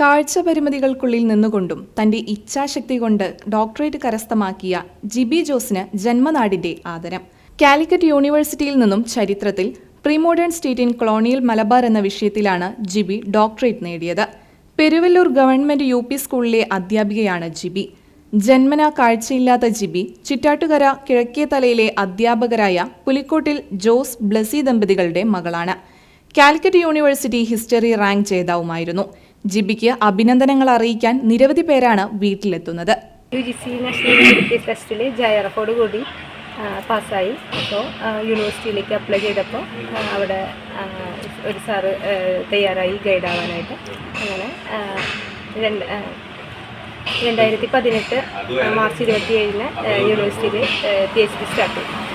കാഴ്ച പരിമിതികൾക്കുള്ളിൽ നിന്നുകൊണ്ടും തന്റെ ഇച്ഛാശക്തി കൊണ്ട് ഡോക്ടറേറ്റ് കരസ്ഥമാക്കിയ ജിബി ജോസിന് ജന്മനാടിന്റെ ആദരം. കാലിക്കറ്റ് യൂണിവേഴ്സിറ്റിയിൽ നിന്നും ചരിത്രത്തിൽ premodern state in colonial Malabar എന്ന വിഷയത്തിലാണ് ജിബി ഡോക്ടറേറ്റ് നേടിയത്. പെരുവല്ലൂർ ഗവൺമെന്റ് യു പി സ്കൂളിലെ അധ്യാപികയാണ് ജിബി. ജന്മന കാഴ്ചയില്ലാത്ത ജിബി ചിറ്റാട്ടുകര കിഴക്കേതലയിലെ അധ്യാപകരായ പുലിക്കോട്ടിൽ ജോസ് ബ്ലസി ദമ്പതികളുടെ മകളാണ്. കാലിക്കറ്റ് യൂണിവേഴ്സിറ്റി ഹിസ്റ്ററി റാങ്ക് ജേതാവുമായിരുന്നു. ജിബിക്ക് അഭിനന്ദനങ്ങൾ അറിയിക്കാൻ നിരവധി പേരാണ് വീട്ടിലെത്തുന്നത്. U G C national university ടെസ്റ്റിൽ ജയറഫോട് കൂടി പാസ്സായി. അപ്പോൾ യൂണിവേഴ്സിറ്റിയിലേക്ക് അപ്ലൈ ചെയ്തപ്പോൾ അവിടെ ഒരു സാറ് തയ്യാറായി ഗൈഡ് ആവാനായിട്ട് അങ്ങനെ രണ്ട് രണ്ടായിരത്തി പതിനെട്ട് മാർച്ച് ഇരുപത്തി ഏഴിന് യൂണിവേഴ്സിറ്റിയിൽ പി എച്ച് ഡി സ്റ്റാർട്ട് ചെയ്തു.